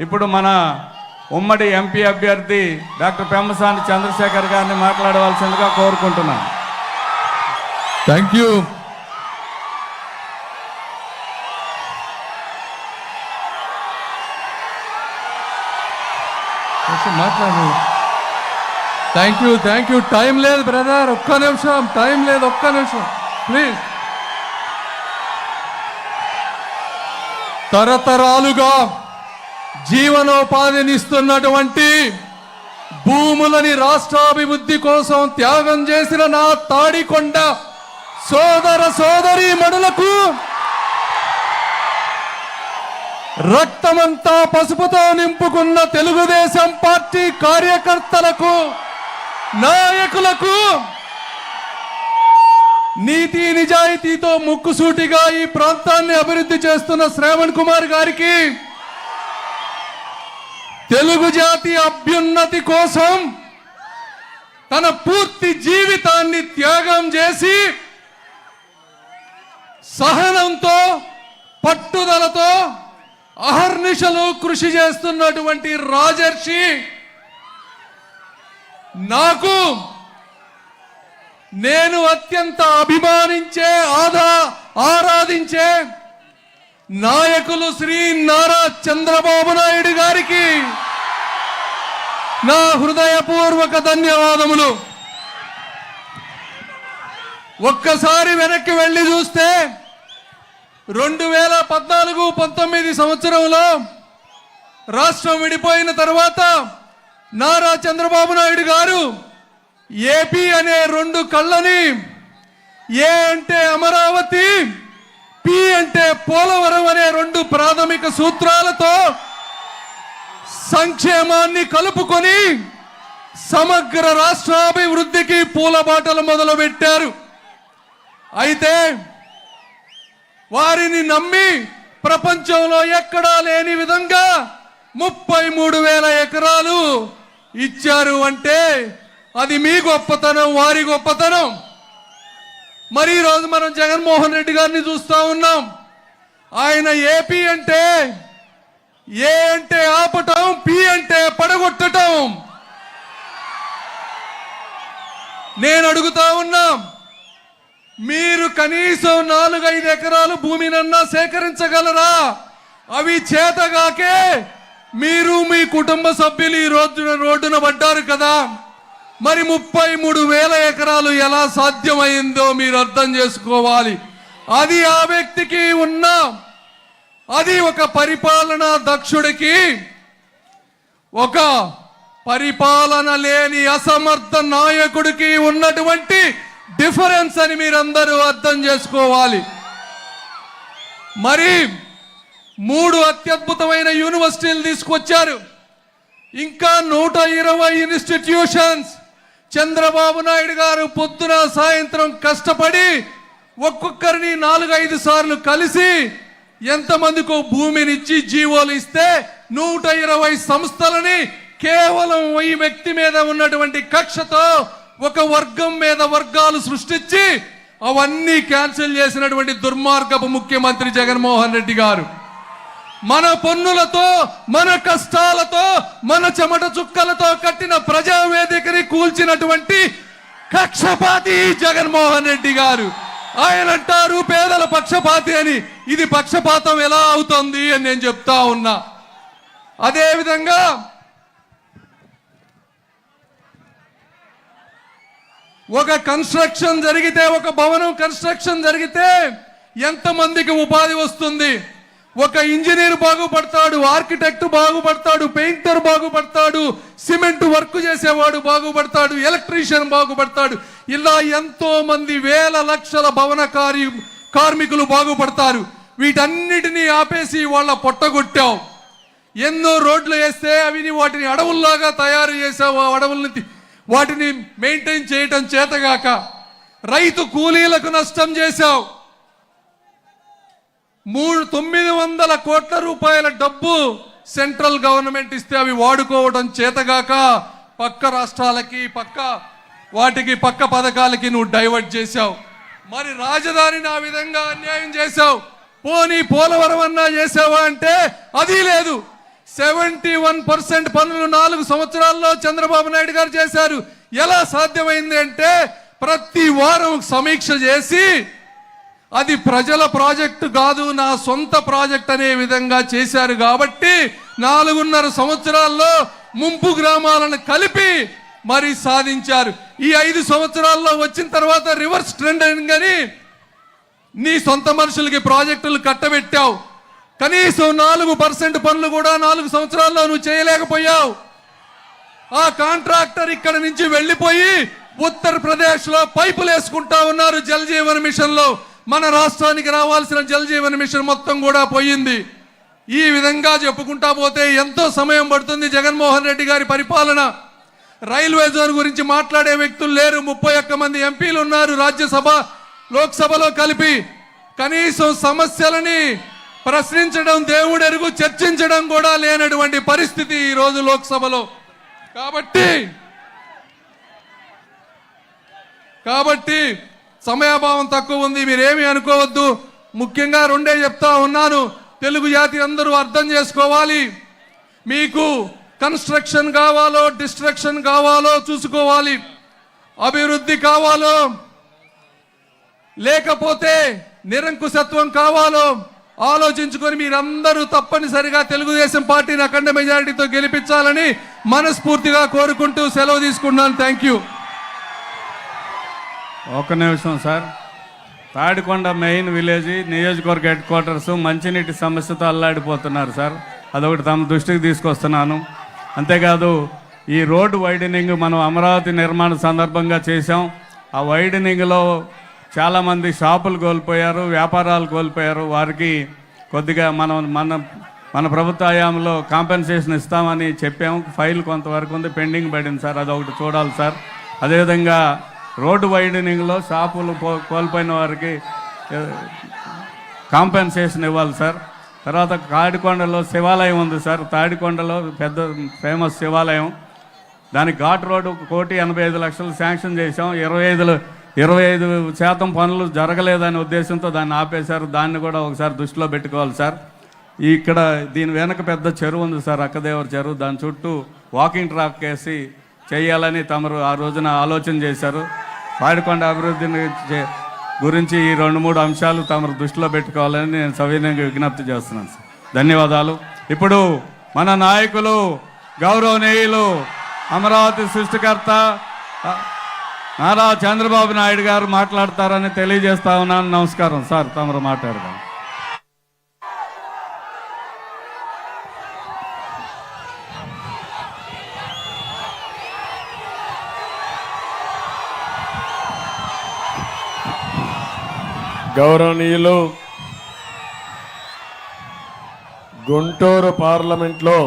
ఇప్పుడు మన ఉమ్మడి ఎంపీ అభ్యర్థి డాక్టర్ పెమ్మసాని చంద్రశేఖర్ గారిని మాట్లాడవలసిందిగా కోరుకుంటున్నాను. థ్యాంక్ యూ మాట్లాడు. Thank you thank you time లేదు బ్రదర్ ఒక్క నిమిషం. టైం లేదు ఒక్క నిమిషం. ప్లీజ్ తరతరాలుగా జీవనోపాధినిస్తున్నటువంటి భూములని రాష్ట్రాభివృద్ధి కోసం త్యాగం చేసిన నా తాడికొండ సోదర సోదరి మడులకు రక్తమంతా పసుపుతో నింపుకున్న తెలుగుదేశం పార్టీ కార్యకర్తలకు నాయకులకు నీతి నిజాయితీతో ముక్కుసూటిగా ఈ ప్రాంతాన్ని అభివృద్ధి చేస్తున్న శ్రావణ్ కుమార్ గారికి తెలుగు జాతి అభ్యున్నతి కోసం తన పూర్తి జీవితాన్ని త్యాగం చేసి సహనంతో పట్టుదలతో అహర్నిశలు కృషి చేస్తున్నటువంటి రాజర్షి నాకు నేను అత్యంత అభిమానించే ఆదా ఆరాధించే నాయకులు శ్రీ నారా చంద్రబాబు నాయుడు గారికి నా హృదయపూర్వక ధన్యవాదములు. ఒక్కసారి వెనక్కి వెళ్ళి చూస్తే రెండు వేల పద్నాలుగు పంతొమ్మిది సంవత్సరంలో రాష్ట్రం విడిపోయిన తర్వాత నారా చంద్రబాబు నాయుడు గారు ఏపీ అనే రెండు కళ్ళని ఏ అంటే అమరావతి పి అంటే పోలవరం అనే రెండు ప్రాథమిక సూత్రాలతో సంక్షేమాన్ని కలుపుకొని సమగ్ర రాష్ట్రాభివృద్ధికి పూలబాటలు మొదలుపెట్టారు. అయితే వారిని నమ్మి ప్రపంచంలో ఎక్కడా లేని విధంగా ముప్పై మూడు వేల ఎకరాలు ఇచ్చారు అంటే అది మీ గొప్పతనం వారి గొప్పతనం. మరి ఈరోజు మనం జగన్మోహన్ రెడ్డి గారిని చూస్తా ఉన్నాం. ఆయన ఏపీ అంటే ఏ అంటే ఆపటం పి అంటే పడగొట్టటం. నేను అడుగుతా ఉన్నా మీరు కనీసం నాలుగైదు ఎకరాలు భూమినన్నా సేకరించగలరా? అవి చేతగాకే మీరు మీ కుటుంబ సభ్యులు ఈ రోజున రోడ్డున పడ్డారు కదా. మరి ముప్పై మూడు వేల ఎకరాలు ఎలా సాధ్యమైందో మీరు అర్థం చేసుకోవాలి. అది ఆ వ్యక్తికి ఉన్న అది ఒక పరిపాలనా దక్షుడికి ఒక పరిపాలన లేని అసమర్థ నాయకుడికి ఉన్నటువంటి డిఫరెన్స్ అని మీరందరూ అర్థం చేసుకోవాలి. మరి మూడు అత్యద్భుతమైన యూనివర్సిటీలు తీసుకొచ్చారు. ఇంకా నూట ఇరవై ఇన్స్టిట్యూషన్స్. చంద్రబాబు నాయుడు గారు పొద్దున సాయంత్రం కష్టపడి ఒక్కొక్కరిని నాలుగైదు సార్లు కలిసి ఎంతమందికో భూమినిచ్చి జీవోలు ఇస్తే నూట ఇరవై సంస్థలని కేవలం ఈ వ్యక్తి మీద ఉన్నటువంటి కక్షతో ఒక వర్గం మీద వర్గాలు సృష్టించి అవన్నీ క్యాన్సిల్ చేసినటువంటి దుర్మార్గపు ముఖ్యమంత్రి జగన్మోహన్ రెడ్డి గారు. మన పన్నులతో మన కష్టాలతో మన చెమట చుక్కలతో కట్టిన ప్రజావేదికని కూల్చినటువంటి కక్షపాతి జగన్మోహన్ రెడ్డి గారు. ఆయన అంటారు పేదల పక్షపాతి అని. ఇది పక్షపాతం ఎలా అవుతుంది అని నేను చెప్తా ఉన్నా. అదే విధంగా ఒక కన్స్ట్రక్షన్ జరిగితే ఒక భవనం కన్స్ట్రక్షన్ జరిగితే ఎంతమందికి ఉపాధి వస్తుంది? ఒక ఇంజనీర్ బాగుపడతాడు ఆర్కిటెక్ట్ బాగుపడతాడు పెయింటర్ బాగుపడతాడు సిమెంట్ వర్క్ చేసేవాడు బాగుపడతాడు ఎలక్ట్రీషియన్ బాగుపడతాడు. ఇలా ఎంతో మంది వేల లక్షల భవన కార్య కార్మికులు బాగుపడతారు. వీటన్నిటినీ ఆపేసి వాళ్ళ పొట్టగొట్టావు ఎన్నో రోడ్లు వేస్తే అవి వాటిని అడవుల్లాగా తయారు చేసావు ఆ అడవుల్ని వాటిని మెయింటైన్ చేయటం చేతగాక రైతు కూలీలకు నష్టం చేశావు. మూడు తొమ్మిది వందల కోట్ల రూపాయల డబ్బు సెంట్రల్ గవర్నమెంట్ ఇస్తే అవి వాడుకోవడం చేతగాక పక్క రాష్ట్రాలకి పక్క వాటికి పక్క పథకాలకి నువ్వు డైవర్ట్ చేశావు. మరి రాజధానిని ఆ విధంగా అన్యాయం చేశావు. పోనీ పోలవరం అన్నా చేసావా అంటే అది లేదు. సెవెంటీ వన్ పర్సెంట్ పనులు నాలుగు సంవత్సరాల్లో చంద్రబాబు నాయుడు గారు చేశారు. ఎలా సాధ్యమైంది అంటే ప్రతి వారం సమీక్ష చేసి అది ప్రజల ప్రాజెక్టు కాదు నా సొంత ప్రాజెక్ట్ అనే విధంగా చేశారు కాబట్టి నాలుగున్నర సంవత్సరాల్లో ముంపు గ్రామాలను కలిపి మరి సాధించారు. ఈ ఐదు సంవత్సరాల్లో వచ్చిన తర్వాత రివర్స్ ట్రెండ్ అని నీ సొంత మనుషులకి ప్రాజెక్టులు కట్టబెట్టావు. కనీసం నాలుగు పర్సెంట్ పనులు కూడా నాలుగు సంవత్సరాల్లో నువ్వు చేయలేకపోయావు. ఆ కాంట్రాక్టర్ ఇక్కడ నుంచి వెళ్ళిపోయి ఉత్తరప్రదేశ్లో పైపులు వేసుకుంటా ఉన్నారు జలజీవన మిషన్లో. మన రాష్ట్రానికి రావాల్సిన జలజీవన మిషన్ మొత్తం కూడా పోయింది. ఈ విధంగా చెప్పుకుంటా పోతే ఎంతో సమయం పడుతుంది జగన్మోహన్ రెడ్డి గారి పరిపాలన. రైల్వే జోన్ గురించి మాట్లాడే వ్యక్తులు లేరు. ముప్పై ఒక్క మంది ఎంపీలు ఉన్నారు రాజ్యసభ లోక్సభలో కలిపి. కనీసం సమస్యలని ప్రశ్నించడం దేవుడెరుగు చర్చించడం కూడా లేనటువంటి పరిస్థితి ఈ రోజు లోక్సభలో. కాబట్టి కాబట్టి సమయాభావం తక్కువ ఉంది. మీరేమి అనుకోవద్దు. ముఖ్యంగా రెండే చెప్తా ఉన్నాను. తెలుగు జాతి అందరూ అర్థం చేసుకోవాలి. మీకు కన్స్ట్రక్షన్ కావాలో డిస్ట్రక్షన్ కావాలో చూసుకోవాలి. అభివృద్ధి కావాలో లేకపోతే నిరంకుశత్వం కావాలో ఆలోచించుకొని మీరందరూ తప్పనిసరిగా తెలుగుదేశం పార్టీని అఖండ మెజారిటీతో గెలిపించాలని మనస్ఫూర్తిగా కోరుకుంటూ సెలవు తీసుకున్నాను థ్యాంక్ యూ ఒక్క నిమిషం సార్. తాడికొండ మెయిన్ విలేజ్ నియోజకవర్గ హెడ్ క్వార్టర్స్ మంచినీటి సమస్యతో అల్లాడిపోతున్నారు సార్. అదొకటి తమ దృష్టికి తీసుకొస్తున్నాను. అంతేకాదు ఈ రోడ్డు వైడనింగ్ మనం అమరావతి నిర్మాణ సందర్భంగా చేశాం. ఆ వైడనింగ్లో చాలామంది షాపులు కోల్పోయారు వ్యాపారాలు కోల్పోయారు. వారికి కొద్దిగా మనం మన మన ప్రభుత్వ హయాంలో కాంపెన్సేషన్ ఇస్తామని చెప్పాము ఫైల్ కొంతవరకు ఉంది పెండింగ్ పడింది సార్ అదొకటి చూడాలి సార్. అదేవిధంగా రోడ్డు వైడనింగ్లో షాపులు కోల్పోయిన వారికి కాంపెన్సేషన్ ఇవ్వాలి సార్. తర్వాత తాడికొండలో శివాలయం ఉంది సార్. తాడికొండలో పెద్ద ఫేమస్ శివాలయం. దానికి ఘాట్ రోడ్డు కోటి ఎనభై ఐదు లక్షలు శాంక్షన్ చేశాం. ఇరవై ఐదులు ఇరవై ఐదు శాతం పనులు జరగలేదనే ఉద్దేశంతో దాన్ని ఆపేశారు. దాన్ని కూడా ఒకసారి దృష్టిలో పెట్టుకోవాలి సార్. ఇక్కడ దీని వెనక పెద్ద చెరువు ఉంది సార్ అక్కదేవర చెరువు. దాని చుట్టూ వాకింగ్ ట్రాక్ వేసి చేయాలని తమరు ఆ రోజున ఆలోచన చేశారు. పాడికొండ అభివృద్ధిని చే- గురించి ఈ రెండు మూడు అంశాలు తమరు దృష్టిలో పెట్టుకోవాలని నేను సవినయంగా విజ్ఞప్తి చేస్తున్నాను సార్. ధన్యవాదాలు. ఇప్పుడు మన నాయకులు గౌరవనీయులు అమరావతి సృష్టికర్త నారా చంద్రబాబు నాయుడు గారు మాట్లాడతారని తెలియజేస్తా ఉన్నాను. నమస్కారం సార్. తమరు మాట్లాడదాం గౌరవనీయులు గుంటూరు పార్లమెంట్లో